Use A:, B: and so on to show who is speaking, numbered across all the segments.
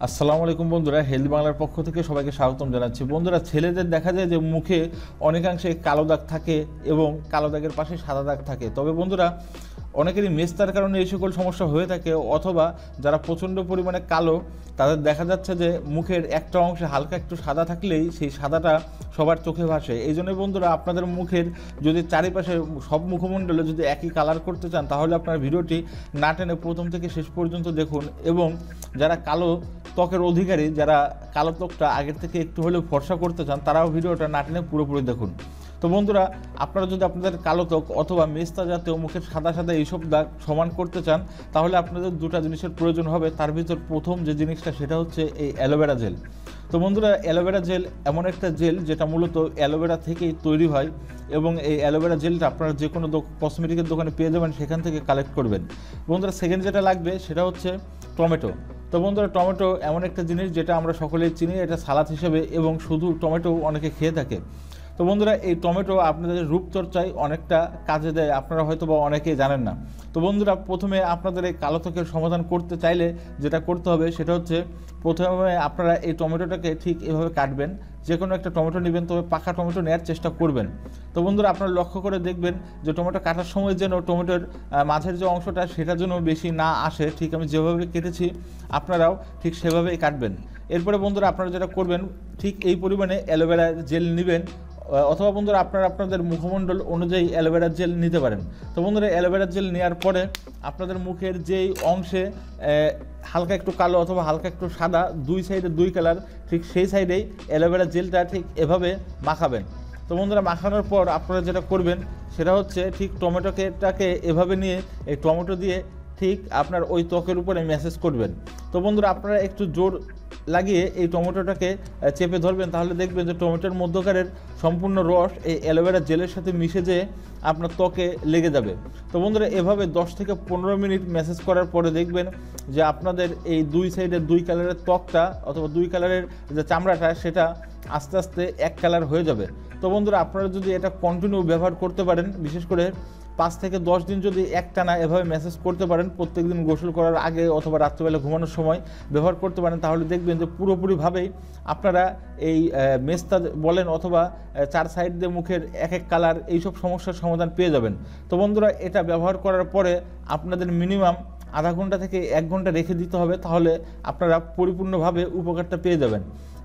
A: আসসালামু আলাইকুম বন্ধুরা হেলথ বাংলার পক্ষ থেকে সবাইকে স্বাগতম জানাচ্ছি। বন্ধুরা, ছেলেদের দেখা যায় যে মুখে অনেকাংশে কালো দাগ থাকে এবং কালো দাগের পাশে সাদা দাগ থাকে। তবে বন্ধুরা, অনেকেরই মেস্তার কারণে এই সকল সমস্যা হয়ে থাকে অথবা যারা প্রচণ্ড পরিমাণে কালো, তাদের দেখা যাচ্ছে যে মুখের একটা অংশে হালকা একটু সাদা থাকলেই সেই সাদাটা সবার চোখে ভাসে। এই জন্য বন্ধুরা, আপনাদের মুখের যদি চারিপাশে সব মুখমণ্ডলে যদি একই কালার করতে চান, তাহলে আপনার ভিডিওটি না টেনে প্রথম থেকে শেষ পর্যন্ত দেখুন এবং যারা কালো ত্বকের অধিকারী যারা কালো ত্বকটা আগের থেকে একটু হলেও ফর্সা করতে চান, তারাও ভিডিওটা না টেনে পুরোপুরি দেখুন। তো বন্ধুরা, আপনারা যদি আপনাদের কালো ত্বক অথবা মেস্তা জাতীয় মুখের সাদা সাদা এইসব দাগ সমান করতে চান, তাহলে আপনাদের দুটো জিনিসের প্রয়োজন হবে। তার ভিতর প্রথম যে জিনিসটা, সেটা হচ্ছে এই অ্যালোভেরা জেল। তো বন্ধুরা, অ্যালোভেরা জেল এমন একটা জেল যেটা মূলত অ্যালোভেরা থেকেই তৈরি হয় এবং এই অ্যালোভেরা জেলটা আপনারা যে কোনো কসমেটিকের দোকানে পেয়ে যাবেন, সেখান থেকে কালেক্ট করবেন। বন্ধুরা সেকেন্ড যেটা লাগবে, সেটা হচ্ছে টমেটো। তো বন্ধুরা, টমেটো এমন একটা জিনিস যেটা আমরা সকলেই চিনি, এটা সালাদ হিসেবে এবং শুধু টমেটো অনেকে খেয়ে থাকে। তো বন্ধুরা, এই টমেটো আপনাদের রূপচর্চায় অনেকটা কাজে দেয়। আপনারা হয়তো বা অনেকেই জানেন না। তো বন্ধুরা, প্রথমে আপনাদের এই কালো ত্বকের সমাধান করতে চাইলে যেটা করতে হবে সেটা হচ্ছে প্রথমে আপনারা এই টমেটোটাকে ঠিক এভাবে কাটবেন। যে কোনো একটা টমেটো নেবেন, তবে পাকা টমেটো নেওয়ার চেষ্টা করবেন। তো বন্ধুরা, আপনারা লক্ষ্য করে দেখবেন যে টমেটো কাটার সময় যেন টমেটোর মাঝের যে অংশটা সেটা যেন বেশি না আসে। ঠিক আমি যেভাবে কেটেছি, আপনারাও ঠিক সেভাবেই কাটবেন। এরপরে বন্ধুরা, আপনারা যেটা করবেন, ঠিক এই পরিমাণে অ্যালোভেরা জেল নেবেন। অথবা বন্ধুরা আপনারা আপনাদের মুখমণ্ডল অনুযায়ী অ্যালোভেরা জেল নিতে পারেন। তো বন্ধুরা অ্যালোভেরা জেল নেওয়ার পরে আপনাদের মুখের যেই অংশে হালকা একটু কালো অথবা হালকা একটু সাদা, দুই সাইডে দুই কালার, ঠিক সেই সাইডেই অ্যালোভেরা জেলটা ঠিক এভাবে মাখাবেন। তো বন্ধুরা মাখানোর পর আপনারা যেটা করবেন, সেটা হচ্ছে ঠিক টমেটোকেটাকে এভাবে নিয়ে এই টমেটো দিয়ে ঠিক আপনার ওই ত্বকের উপরে মেসেজ করবেন। তো বন্ধুরা আপনারা একটু জোর লাগিয়ে এই টমেটোটাকে চেপে ধরবেন, তাহলে দেখবেন যে টমেটোর মধ্যকারের সম্পূর্ণ রস এই অ্যালোভেরা জেলের সাথে মিশে যেয়ে আপনার ত্বকে লেগে যাবে। তো বন্ধুরা, এভাবে 10 থেকে পনেরো মিনিট মেসেজ করার পরে দেখবেন যে আপনাদের এই দুই সাইডের দুই কালারের ত্বকটা অথবা দুই কালারের যে চামড়াটা, সেটা আস্তে আস্তে এক কালার হয়ে যাবে। তো বন্ধুরা, আপনারা যদি এটা কন্টিনিউ ব্যবহার করতে পারেন, বিশেষ করে পাঁচ থেকে দশ দিন যদি একটানা এভাবে মেসেজ করতে পারেন প্রত্যেক দিন গোসল করার আগে অথবা রাত্রিবেলা ঘুমানোর সময় ব্যবহার করতে পারেন, তাহলে দেখবেন যে পুরোপুরিভাবেই আপনারা এই মেস্তা বলেন অথবা চার সাইড দিয়ে মুখের এক এক কালার এইসব সমস্যার সমাধান পেয়ে যাবেন। তো বন্ধুরা, এটা ব্যবহার করার পরে আপনাদের মিনিমাম আধা ঘণ্টা থেকে এক ঘণ্টা রেখে দিতে হবে, তাহলে আপনারা পরিপূর্ণভাবে উপকারটা পেয়ে যাবেন।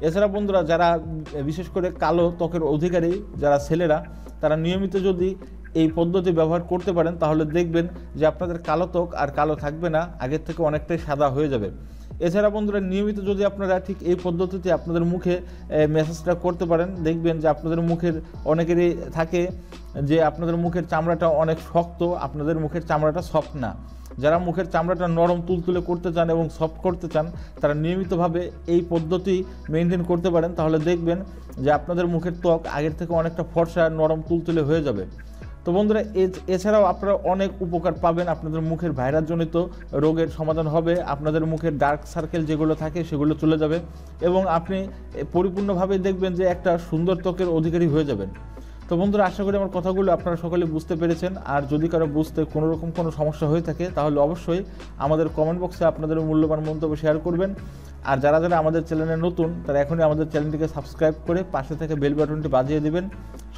A: এছাড়া বন্ধুরা, যারা বিশেষ করে কালো ত্বকের অধিকারী, যারা ছেলেরা, তারা নিয়মিত যদি এই পদ্ধতি ব্যবহার করতে পারেন, তাহলে দেখবেন যে আপনাদের কালো ত্বক আর কালো থাকবে না, আগের থেকে অনেকটাই সাদা হয়ে যাবে। এছাড়া বন্ধুরা, নিয়মিত যদি আপনারা ঠিক এই পদ্ধতিতে আপনাদের মুখে মেসেজটা করতে পারেন, দেখবেন যে আপনাদের মুখের অনেকেরই থাকে যে আপনাদের মুখের চামড়াটা অনেক শক্ত, আপনাদের মুখের চামড়াটা সফট না। যারা মুখের চামড়াটা নরম, তুলতুলে করতে চান এবং সফট করতে চান, তারা নিয়মিতভাবে এই পদ্ধতি মেনটেন করতে পারেন, তাহলে দেখবেন যে আপনাদের মুখের ত্বক আগের থেকে অনেকটা ফর্সা, নরম, তুলতুলে হয়ে যাবে। তো বন্ধুরা এছাড়াও আপনারা অনেক উপকার পাবেন আপনাদের মুখের ভাইরাসজনিত রোগের সমাধান হবে। আপনাদের মুখের ডার্ক সার্কেল যেগুলো থাকে সেগুলো চলে যাবে এবং আপনি পরিপূর্ণভাবে দেখবেন যে একটা সুন্দর ত্বকের অধিকারী হয়ে যাবেন। তো বন্ধুরা, আশা করি আমার কথাগুলো আপনারা সকলে বুঝতে পেরেছেন। আর যদি কারও বুঝতে কোনো রকম কোনো সমস্যা হয়ে থাকে, তাহলে অবশ্যই আমাদের কমেন্ট বক্সে আপনাদের মূল্যবান মন্তব্য শেয়ার করবেন। আর যারা যারা আমাদের চ্যানেলে নতুন, তারা এখনই আমাদের চ্যানেলটিকে সাবস্ক্রাইব করে পাশে থেকে বেল বাটনটি বাজিয়ে দিবেন।